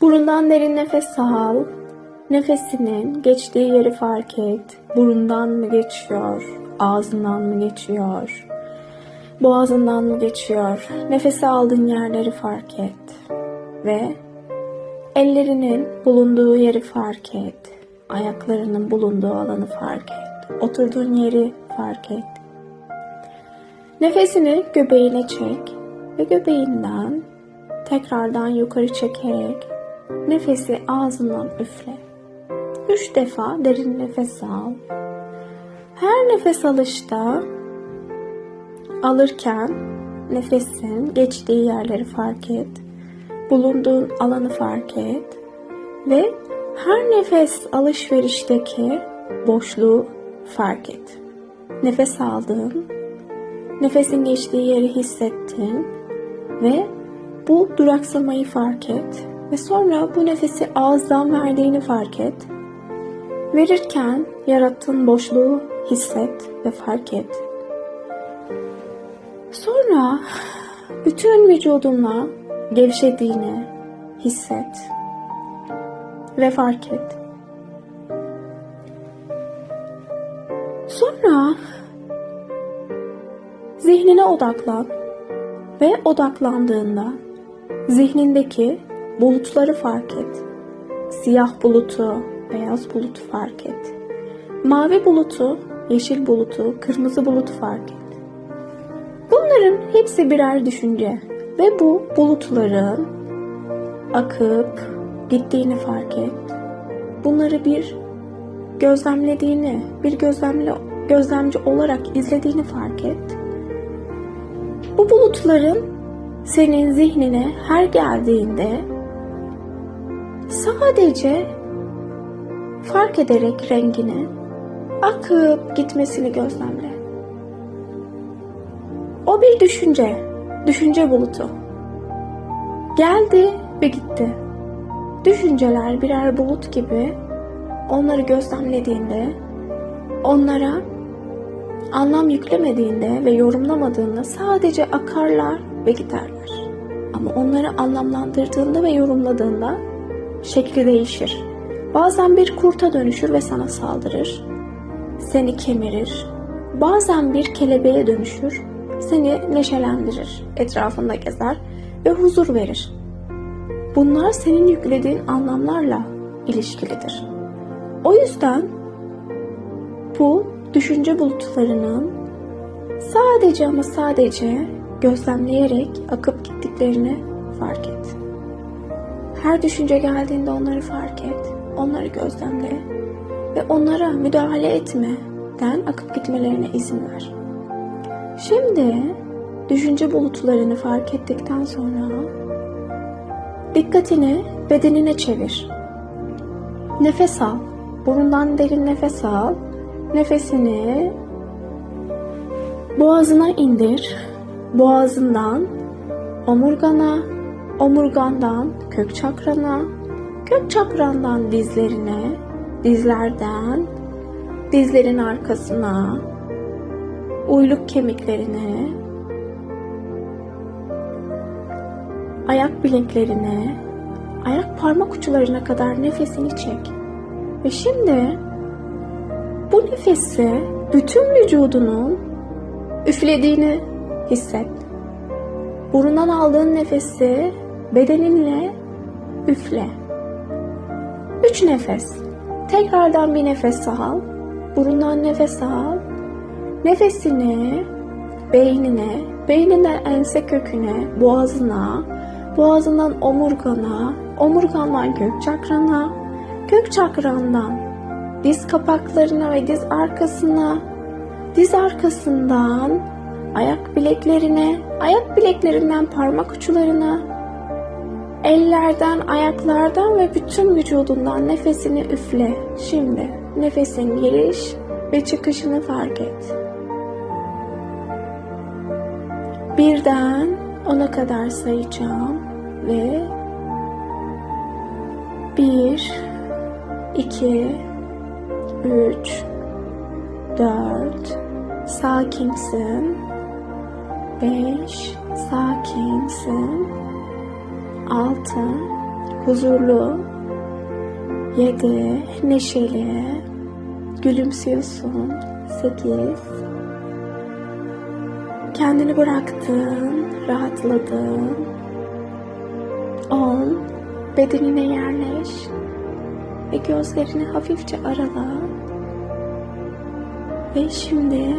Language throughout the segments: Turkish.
Burundan derin nefes al. Nefesinin geçtiği yeri fark et. Burundan mı geçiyor? Ağzından mı geçiyor? Boğazından mı geçiyor? Nefesi aldığın yerleri fark et. Ve ellerinin bulunduğu yeri fark et. Ayaklarının bulunduğu alanı fark et. Oturduğun yeri fark et. Nefesini göbeğine çek ve göbeğinden tekrardan yukarı çekerek nefesi ağzından üfle. Üç defa derin nefes al. Her nefes alışta alırken nefesin geçtiği yerleri fark et. Bulunduğun alanı fark et. Ve her nefes alışverişteki boşluğu fark et. Nefes aldın, nefesin geçtiği yeri hissettin ve bu duraksamayı fark et ve sonra bu nefesi ağızdan verdiğini fark et. Verirken yarattığın boşluğu hisset ve fark et. Sonra bütün vücudunla gevşediğini hisset ve fark et. Sonra zihnine odaklan ve odaklandığında zihnindeki bulutları fark et. Siyah bulutu, beyaz bulutu fark et. Mavi bulutu, yeşil bulutu, kırmızı bulutu fark et. Bunların hepsi birer düşünce ve bu bulutların akıp gittiğini fark et. Bunları bir gözlemlediğini, bir gözlemle gözlemci olarak izlediğini fark et. Bu bulutların senin zihnine her geldiğinde sadece fark ederek rengini akıp gitmesini gözlemle. O bir düşünce, düşünce bulutu. Geldi ve gitti. Düşünceler birer bulut gibi onları gözlemlediğinde, onlara anlam yüklemediğinde ve yorumlamadığında sadece akarlar ve giderler. Ama onları anlamlandırdığında ve yorumladığında şekli değişir. Bazen bir kurta dönüşür ve sana saldırır. Seni kemirir. Bazen bir kelebeğe dönüşür. Seni neşelendirir. Etrafında gezer ve huzur verir. Bunlar senin yüklediğin anlamlarla ilişkilidir. O yüzden bu düşünce bulutlarının sadece ama sadece gözlemleyerek akıp gittiklerini fark et. Her düşünce geldiğinde onları fark et, onları gözlemle ve onlara müdahale etmeden akıp gitmelerine izin ver. Şimdi düşünce bulutlarını fark ettikten sonra dikkatini bedenine çevir. Nefes al. Burundan derin nefes al. Nefesini boğazına indir. Boğazından omurgana, omurgandan kök çakrana, kök çakrandan dizlerine, dizlerden dizlerin arkasına, uyluk kemiklerine, ayak bileklerine, ayak parmak uçlarına kadar nefesini çek. Ve şimdi bu nefesi bütün vücudunun üflediğini hisset. Burundan aldığın nefesi bedeninle üfle. Üç nefes. Tekrardan bir nefes al. Burundan nefes al. Nefesini beynine, beyninden ense köküne, boğazına, boğazından omurgana, omurgandan kök çakrana, kök çakrandan diz kapaklarına ve diz arkasına, diz arkasından ayak bileklerine, ayak bileklerinden parmak uçlarına, ellerden, ayaklardan ve bütün vücudundan nefesini üfle. Şimdi nefesin giriş ve çıkışını fark et. Birden ona kadar sayacağım ve bir, iki, üç, dört, sakinsin, beş, sakinsin, altı, huzurlu, yedi, neşeli, gülümsüyorsun, sekiz, kendini bıraktın, rahatladın, on, bedenine yerleş ve gözlerini hafifçe arala ve şimdi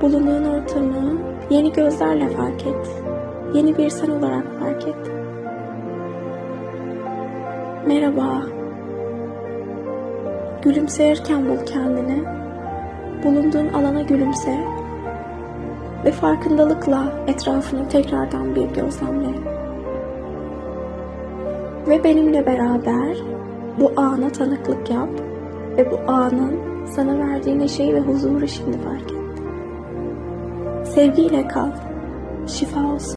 bulunduğun ortamı yeni gözlerle fark et. Yeni bir sen olarak fark et. Merhaba. Gülümseyirken bul kendini. Bulunduğun alana gülümse. Ve farkındalıkla etrafını tekrardan bir gözlemle. Ve benimle beraber bu ana tanıklık yap. Ve bu anın sana verdiği neşeyi ve huzuru şimdi fark et. Sevgiyle kal. Şifa olsun.